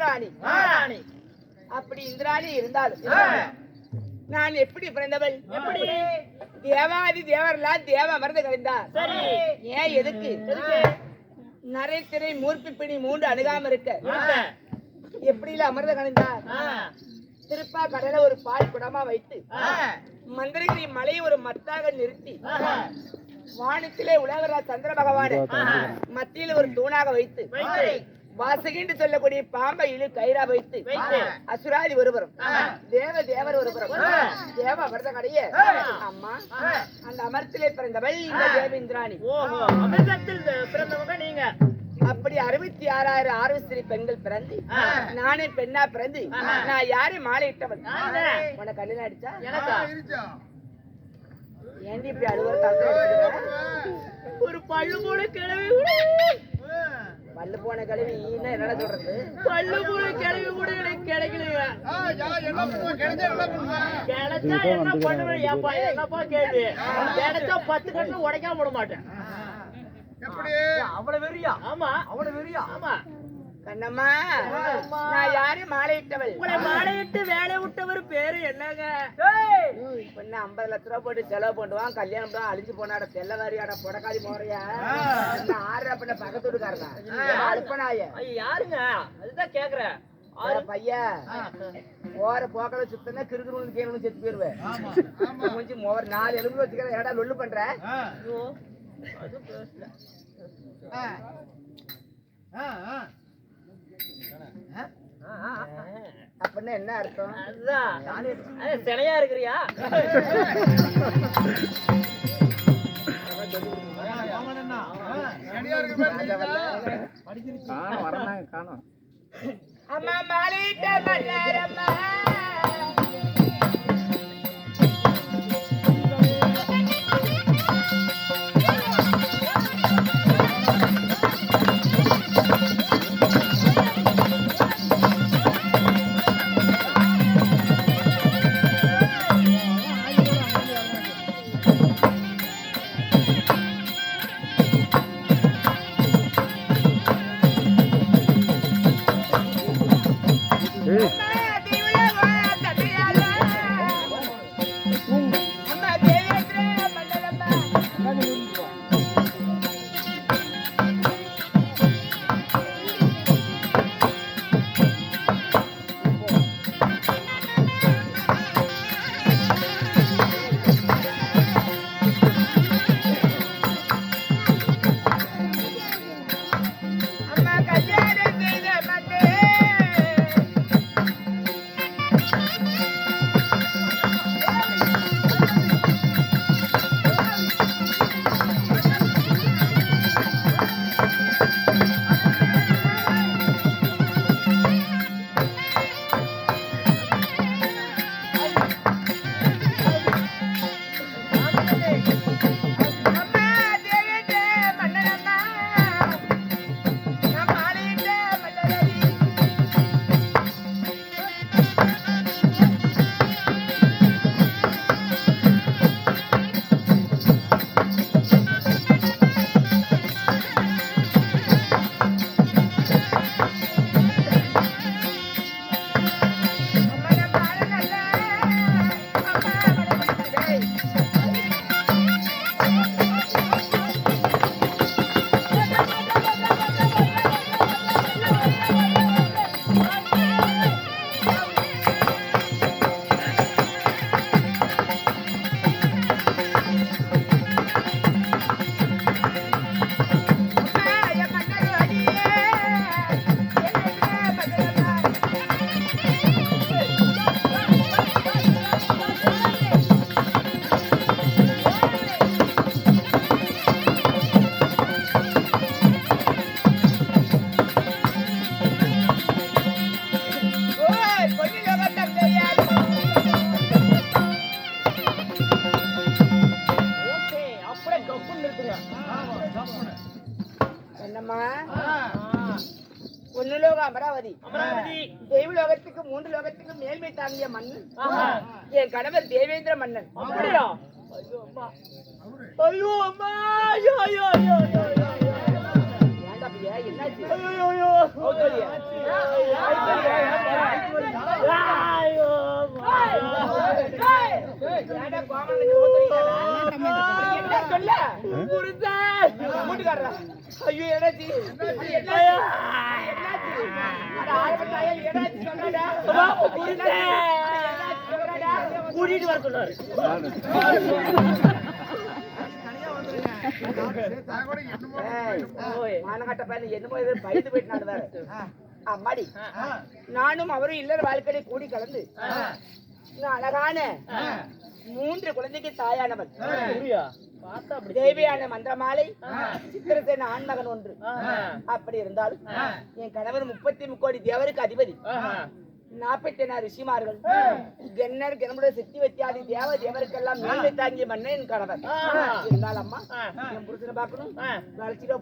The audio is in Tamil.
நாடி இருந்தாலும் நான் எப்படி பிறந்தவள் எப்படி? தேவாதி தேவரெல்லாம் தேவ அமர்ந்து கழிந்தார் சரி. ஏன் எதுக்கு நரைத்திரை மூர்த்தி பிணி மூன்று அணுகாம இருக்க. எப்படி அமர்ந்து கழிந்தார் ஆ. திருப்பா கடலை ஒரு பால் குடமா வைத்து. மந்திரகிரி மலையை ஒரு மத்தாக நிறுத்தி. வானத்திலே உலகரா சந்திர பகவான். மத்தியில் ஒரு தூணாக வைத்து வைத்து. வாசகின்று சொல்லக்கூடிய பாம்பை இழு கயிறா வைத்து. அசுராதி ஒருபுறம் ஆஹா. தேவ தேவர் ஒருபுறம் ஆ. தேவ அமர்ந்த கடைய. அம்மா. அந்த அமர்த்திலே பிறந்தவள் இந்த. தேவேந்திராணி அமிர்தத்தில் பிறந்தவங்க நீங்க அப்படி அறுபத்தி ஆறாயிரம் ஆர்வஸ்திரி பெண்கள் பிறந்து. நானே பெண்ணா பிறந்து. நான் யாரை மாலையிட்டவன் யாருங்க? உனக்கு கல்யாணம் அடிச்சா எனக்கா ஏண்டி இப்படி அழுவ ஒரு பள்ளு போல கிளவி பல்லு போன கழுவி என்னடா சொல்றது? பள்ளு போல கிளவி கூட எனக்கு கிடைக்கலைங்க கிடைச்சா என்ன பண்ணுவேன் ஏப்பா என்னப்பா கேள்வி? கிடைச்சா பத்து கட்டு உடைக்காம விட மாட்டேன். அவ்வளவு வெறியா? ஆமா. அவ்வளவு வெறியா? ஆமா. கண்ணம்மா. நான் யாரை? மாலையிட்டவள். உங்களை மாலையிட்டு வேலை விட்டவர் பேரு என்னங்க? பொண்ணு ஐம்பது லட்ச ரூபா போட்டு செலவு பண்ணுவான் கல்யாணம் தான் அழிஞ்சு போனாட தெல்லவாரியாட புடக்காளி போறியா ஆறு பண்ண பக்கத்து வீட்டுக்காரனா? அழுப்பனாய ஐயா, யாருங்க? அதுதான் கேக்குறேன் ஆறு- பையன் ஓர போக்கல சுத்தனா கிறுக்குன்னு கேணுன்னு செத்து போயிருவேன் முடிஞ்சு மோர் நாலு எலும்பு வச்சுக்கிற ஏடா லொல்லு பண்ற? ஐயோ, அது பேசல. அப்படின்னா என்ன அர்த்தம்? அதுதான். அது சிலையா இருக்கிறியா? அம்மா மாலையிட்ட மன்னாரம்மா. தெய்வலோகத்துக்கு மூன்று லோகத்துக்கு மேல்மை தாங்கிய மன்னன். என் கணவர் தேவேந்திர மன்னன். அப்படியா? ஐயோ அம்மா. ஐயோ ஐயோ ஐயோ ஐயோ? என்ன சொல்ல? வீட்டுக்காரரா? ஐயோ, என்னாச்சு? கூட்டிட்டு வர சொன்னாரு ஏய், ஓய். மானங்கட்ட பையன் என்னமோ இது பயந்து போயிட்டு நடந்தாரு. அம்மாடி நானும் அவரும் இல்லற வாழ்க்கையை கூடி கலந்து அழகான மூன்று குழந்தைக்கு தாயானவன் தேவியான மந்திரமாலை சித்திரசேன ஆண்மகன் ஒன்று. அப்படி இருந்தாலும் என் கணவர் முப்பத்தி முக்கோடி தேவருக்கு அதிபதி. நாற்பத்தி நாலு ரிஷிமார்கள் கன்னர் கிணமுடைய சித்தி வத்தியாதி தேவ தேவருக்கெல்லாம் மேன்மை தாங்கிய மன்னன் என் கணவர். இருந்தாலும் அம்மா. என் புருஷனை பார்க்கணும் ஆ. அழைச்சிட்டு